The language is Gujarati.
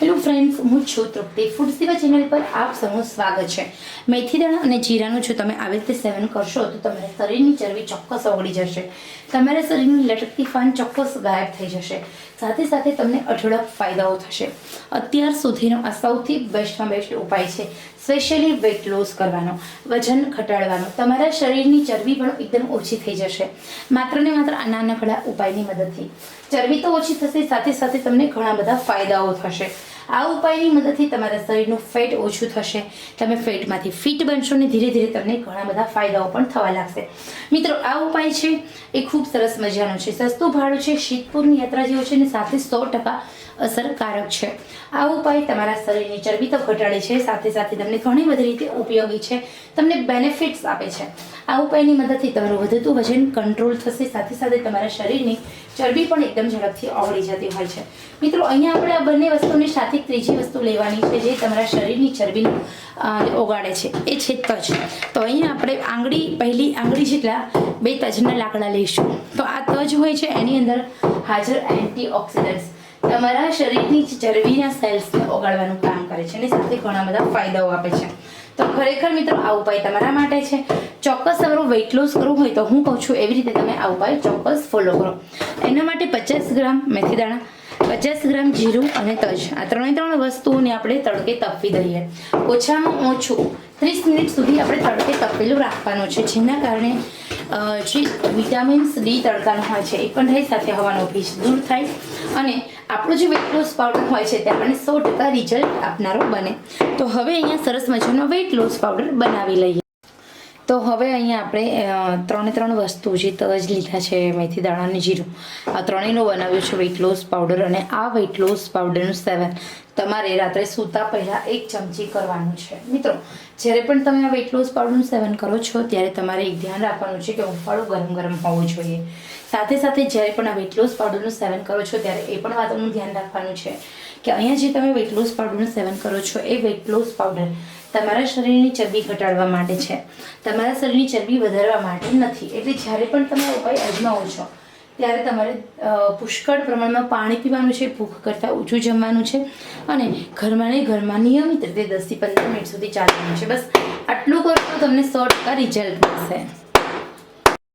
હેલો ફ્રેન્ડ્સ હું છું તૃપ્તિ. ફૂડ સેવા ચેનલ પર આપ સૌનું સ્વાગત છે. મેથી દાણા અને જીરાનું જો તમે આવી રીતે સેવન કરશો, તો તમારા શરીરની ચરબી ચોક્કસ ઓગળી જશે. તમારા શરીરની લટકતી ફાન ચોક્કસ ગાયબ થઈ જશે. સાથે સાથે તમને અઢળક ફાયદાઓ થશે. અત્યાર સુધીનો આ સૌથી બેસ્ટમાં બેસ્ટ ઉપાય છે સ્પેશિયલી વેટ લોસ કરવાનો, વજન ઘટાડવાનો. તમારા શરીરની ચરબી પણ એકદમ ઓછી થઈ જશે. માત્ર ને માત્ર આ નાનકડા ઉપાયની મદદથી. ચરબી તો ઓછી થશે, સાથે સાથે તમને ઘણા બધા ફાયદાઓ થશે. આ ઉપાયની મદદથી તમારા શરીરનું ફેટ ઓછું થશે. તમે ફેટમાંથી ફિટ બનશો ને ધીરે ધીરે તમને ઘણા બધા ફાયદાઓ પણ થવા લાગશે. મિત્રો, આ ઉપાય છે એ ખૂબ સરસ મજાનો છે. સસ્તું ભાડું છે, શીતપુરની યાત્રા જેવું છે ને સાથે સો ટકા અસરકારક છે. આ ઉપાય તમારા શરીરની ચરબી તો ઘટાડે છે, સાથે સાથે તમને ઘણી બધી રીતે ઉપયોગી છે, તમને બેનિફિટ્સ આપે છે. આ ઉપાયની મદદથી તમારું વધતું વજન કંટ્રોલ થશે, સાથે સાથે તમારા શરીરની ચરબી પણ એકદમ ઝડપથી ઓગળી જતી હોય છે. મિત્રો, અહીંયા આપણે આ બંને વસ્તુની સાથે ત્રીજી વસ્તુ લેવાની છે જે તમારા શરીરની ચરબીને ઓગાડે છે. એ છે તજ. તો અહીંયા આપણે આંગળી, પહેલી આંગળી જેટલા બે તજના લાકડા લઈશું. તો આ તજ હોય છે, એની અંદર હાજર એન્ટીઓક્સિડન્ટ્સ. તમારા શરીરની ચરબીના સેલ્સને ઓગાળવાનું કામ કરે છે અને સાથે ઘણા બધા ફાયદાઓ આપે છે. તો ખરેખર મિત્રો, આ ઉપાય તમારા માટે છે. ચોક્કસ તમારું વેઇટ લોસ કરવું હોય તો હું કહું છું, એવી રીતે તમે આ ઉપાય ચોક્કસ ફોલો કરો. એના માટે પચાસ ગ્રામ મેથી દાણા પચાસ ગ્રામ જીરું અને તજ. આ ત્રણે ત્રણ વસ્તુઓને આપણે તડકે તપવી દઈએ. ઓછામાં ઓછું ત્રીસ મિનિટ સુધી આપણે તડકે તપેલું રાખવાનું છે, જેના કારણે જે વિટામિન્સ ડી તડકાનું હોય છે, એ પણ રહી સાથે હવાનો ભેજ દૂર થાય અને આપણું જે વેટ લોસ પાવડર હોય છે, તે આપણને સો ટકા રિઝલ્ટ આપનારો બને. તો હવે અહીંયા સરસ મજાનો વેટ લોસ પાવડર બનાવી લઈએ. તો હવે અહીંયા આપણે ત્રણે ત્રણ વસ્તુ જે તજ લીધા છે મેથી દાણા જીરું. આ ત્રણેયનું બનાવ્યું છે વેઇટ લોસ પાવડર અને આ વેઇટ લોસ પાવડરનું સેવન તમારે રાત્રે સૂતા પહેલાં એક ચમચી કરવાનું છે. મિત્રો, જ્યારે પણ તમે આ વેઇટ લોસ પાવડરનું સેવન કરો છો, ત્યારે તમારે એક ધ્યાન રાખવાનું છે કે હુંફાળું ગરમ ગરમ હોવું જોઈએ. સાથે સાથે જ્યારે પણ આ વેઇટ લોસ પાવડરનું સેવન કરો છો, ત્યારે એ પણ વાતનું ધ્યાન રાખવાનું છે કે અહીંયા જે તમે વેઇટ લોસ પાવડરનું સેવન કરો છો, એ વેઇટ લોસ પાવડર તમારા શરીરની ચરબી ઘટાડવા માટે છે. તમારા શરીરની ચરબી વધારવા માટે નથી. એટલે જ્યારે પણ તમે ઉપાય અજમાવો છો, ત્યારે તમારે પુષ્કળ પ્રમાણમાં પાણી પીવાનું છે, ભૂખ કરતાં ઓછું જમવાનું છે અને ઘરમાં ને ઘરમાં નિયમિત રીતે દસથી પંદર મિનિટ સુધી ચાલવાનું છે. બસ આટલું કરો તો તમને સો ટકા રિઝલ્ટ મળશે.